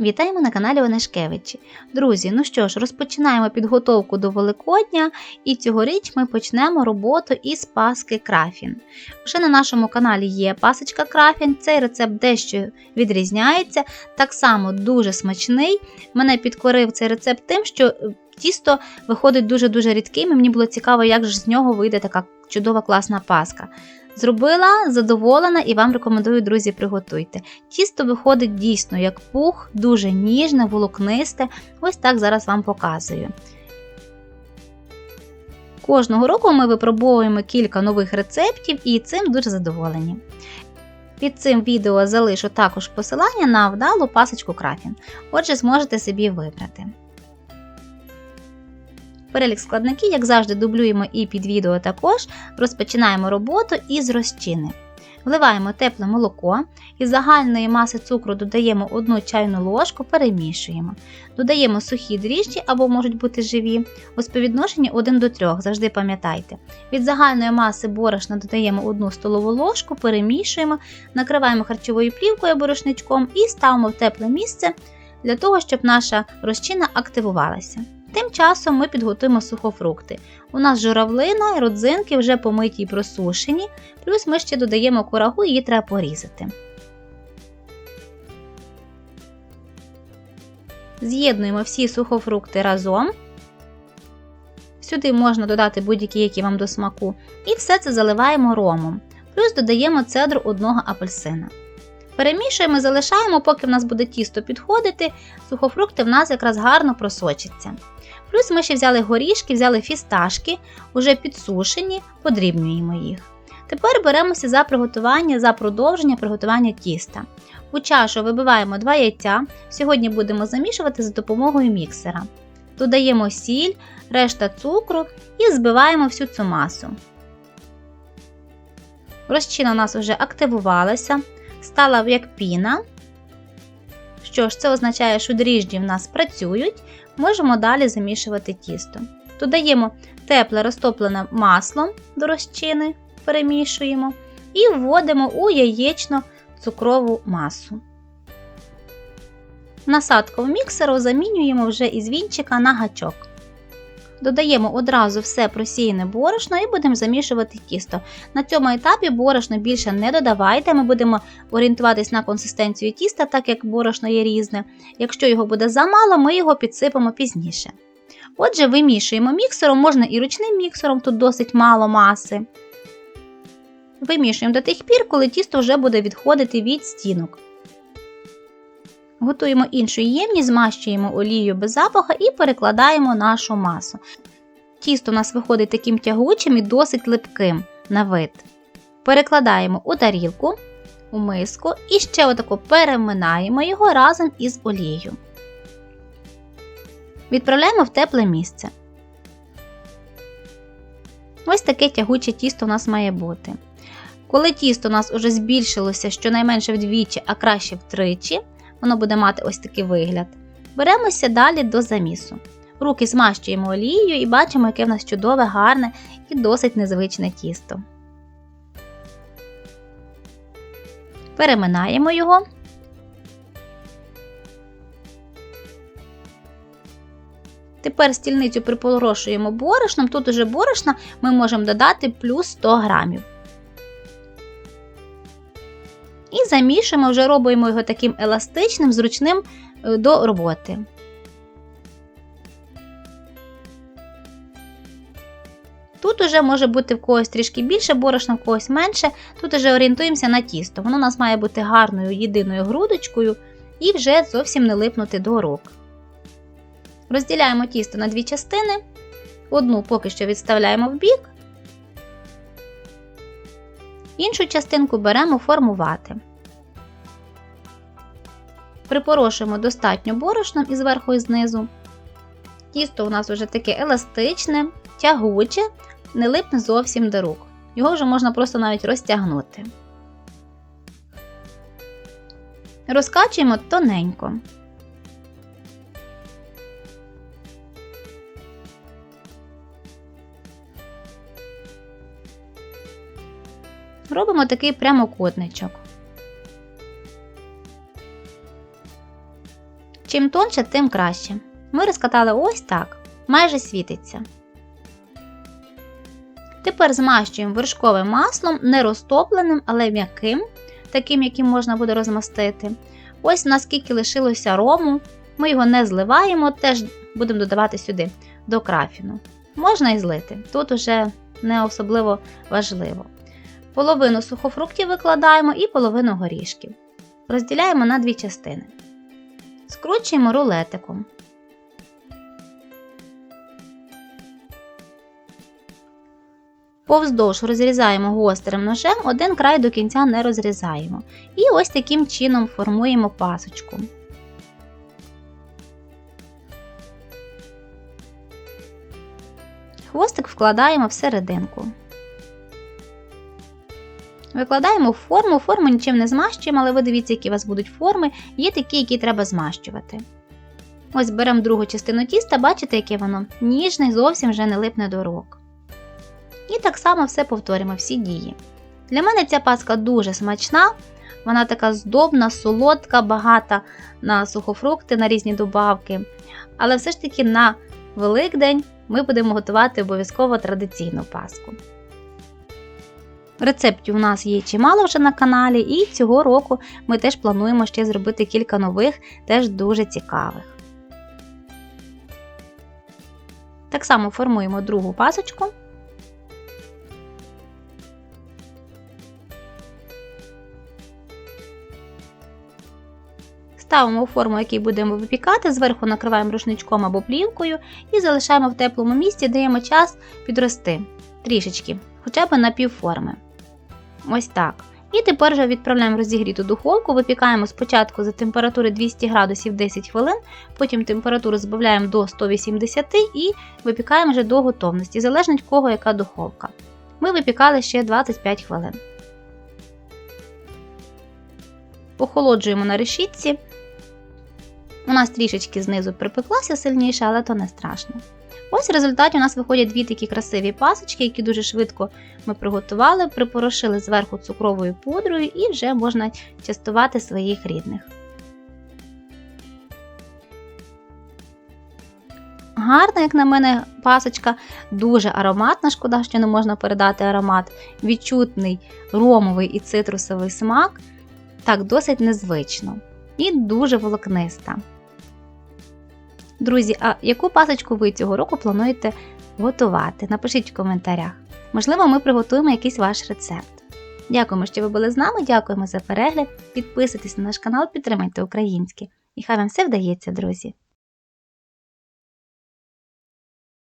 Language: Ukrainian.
Вітаємо на каналі Онешкевичі. Друзі, ну що ж, розпочинаємо підготовку до Великодня, і цьогоріч ми почнемо роботу із паски крафін. Вже на нашому каналі є пасочка крафін, цей рецепт дещо відрізняється, так само дуже смачний. Мене підкорив цей рецепт тим, що е, тісто виходить дуже-дуже рідким, і мені було цікаво, як ж з нього вийде така чудова класна паска. Зробила, задоволена і вам рекомендую, друзі, приготуйте. Тісто виходить дійсно як пух, дуже ніжне, волокнисте. Ось так зараз вам показую. Кожного року ми випробовуємо кілька нових рецептів і цим дуже задоволені. Під цим відео залишу також посилання на вдалу пасочку крафін. Отже, зможете собі вибрати. Перелік складників, як завжди, дублюємо і під відео також. Розпочинаємо роботу із розчини. Вливаємо тепле молоко, із загальної маси цукру додаємо 1 чайну ложку, перемішуємо. Додаємо сухі дріжджі або можуть бути живі, у співвідношенні 1 до 3, завжди пам'ятайте. Від загальної маси борошна додаємо 1 столову ложку, перемішуємо, накриваємо харчовою плівкою або рушничком і ставимо в тепле місце для того, щоб наша розчина активувалася. Тим часом ми підготуємо сухофрукти. У нас журавлина, родзинки вже помиті і просушені, плюс ми ще додаємо курагу, її треба порізати. З'єднуємо всі сухофрукти разом. Сюди можна додати будь-які, які вам до смаку, і все це заливаємо ромом. Плюс додаємо цедру одного апельсина. Перемішуємо, залишаємо, поки в нас буде тісто підходити, сухофрукти в нас якраз гарно просочаться. Плюс ми ще взяли горішки, взяли фісташки, уже підсушені, подрібнюємо їх. Тепер беремося за приготування, за продовження приготування тіста. У чашу вибиваємо 2 яйця. Сьогодні будемо замішувати за допомогою міксера. Додаємо сіль, решта цукру і збиваємо всю цю масу. Розчина у нас вже активувалася, стала як піна. Що ж, це означає, що дріжджі в нас працюють, можемо далі замішувати тісто. Додаємо тепле розтоплене масло до розчини, перемішуємо і вводимо у яєчно-цукрову масу. Насадку в міксеру замінюємо вже із вінчика на гачок. Додаємо одразу все просіяне борошно і будемо замішувати тісто. На цьому етапі борошно більше не додавайте, ми будемо орієнтуватись на консистенцію тіста, так як борошно є різне. Якщо його буде замало, ми його підсипемо пізніше. Отже, вимішуємо міксером, можна і ручним міксером, тут досить мало маси. Вимішуємо до тих пір, коли тісто вже буде відходити від стінок. Готуємо іншу ємність, змащуємо олією без запаха і перекладаємо нашу масу. Тісто у нас виходить таким тягучим і досить липким на вид. Перекладаємо у тарілку, у миску і ще отако переминаємо його разом із олією. Відправляємо в тепле місце. Ось таке тягуче тісто у нас має бути. Коли тісто у нас уже збільшилося щонайменше вдвічі, а краще втричі, воно буде мати ось такий вигляд. Беремося далі до замісу. Руки змащуємо олією і бачимо, яке в нас чудове, гарне і досить незвичне тісто. Переминаємо його. Тепер стільницю припорошуємо борошном. Тут уже борошна ми можемо додати плюс 100 грамів. Замішуємо, вже робимо його таким еластичним, зручним е, до роботи. Тут уже може бути в когось трішки більше борошна, в когось менше. Тут уже орієнтуємося на тісто. Воно у нас має бути гарною єдиною грудочкою і вже зовсім не липнути до рук. Розділяємо тісто на дві частини. Одну поки що відставляємо в бік, іншу частинку беремо формувати. Припорошуємо достатньо борошном і зверху і знизу. Тісто у нас вже таке еластичне, тягуче, не липне зовсім до рук. Його вже можна просто навіть розтягнути. Розкачуємо тоненько. Робимо такий прямокутничок. Чим тонше, тим краще. Ми розкатали ось так, майже світиться. Тепер змащуємо вершковим маслом, не розтопленим, але м'яким, таким, яким можна буде розмастити. Ось наскільки лишилося рому, ми його не зливаємо, теж будемо додавати сюди до крафіну. Можна і злити, тут уже не особливо важливо. Половину сухофруктів викладаємо і половину горішків. Розділяємо на дві частини. Скручуємо рулетиком. Повздовж розрізаємо гострим ножем, один край до кінця не розрізаємо. І ось таким чином формуємо пасочку. Хвостик вкладаємо всерединку. Викладаємо форму, форму нічим не змащуємо, але ви дивіться, які у вас будуть форми, є такі, які треба змащувати. Ось беремо другу частину тіста, бачите, яке воно ніжне, зовсім вже не липне до рук. І так само все повторюємо, всі дії. Для мене ця паска дуже смачна, вона така здобна, солодка, багата на сухофрукти, на різні добавки. Але все ж таки на Великдень ми будемо готувати обов'язково традиційну паску. Рецептів у нас є чимало вже на каналі, і цього року ми теж плануємо ще зробити кілька нових, теж дуже цікавих. Так само формуємо другу пасочку. Ставимо форму, який будемо випікати, зверху накриваємо рушничком або плівкою і залишаємо в теплому місці, даємо час підрости трішечки, хоча б на півформи. Ось так. І тепер вже відправляємо розігріту духовку, випікаємо спочатку за температури 200 градусів 10 хвилин, потім температуру збавляємо до 180 і випікаємо вже до готовності, залежно від кого яка духовка. Ми випікали ще 25 хвилин. Охолоджуємо на решітці. У нас трішечки знизу припеклася сильніше, але то не страшно. Ось в результаті у нас виходять дві такі красиві пасочки, які дуже швидко ми приготували, припорошили зверху цукровою пудрою і вже можна частувати своїх рідних. Гарна, як на мене, пасочка, дуже ароматна, шкода, що не можна передати аромат, відчутний ромовий і цитрусовий смак. Так, досить незвично і дуже волокниста. Друзі, а яку пасочку ви цього року плануєте готувати? Напишіть в коментарях. Можливо, ми приготуємо якийсь ваш рецепт. Дякуємо, що ви були з нами, дякуємо за перегляд. Підписуйтесь на наш канал, підтримайте українське. І хай вам все вдається, друзі!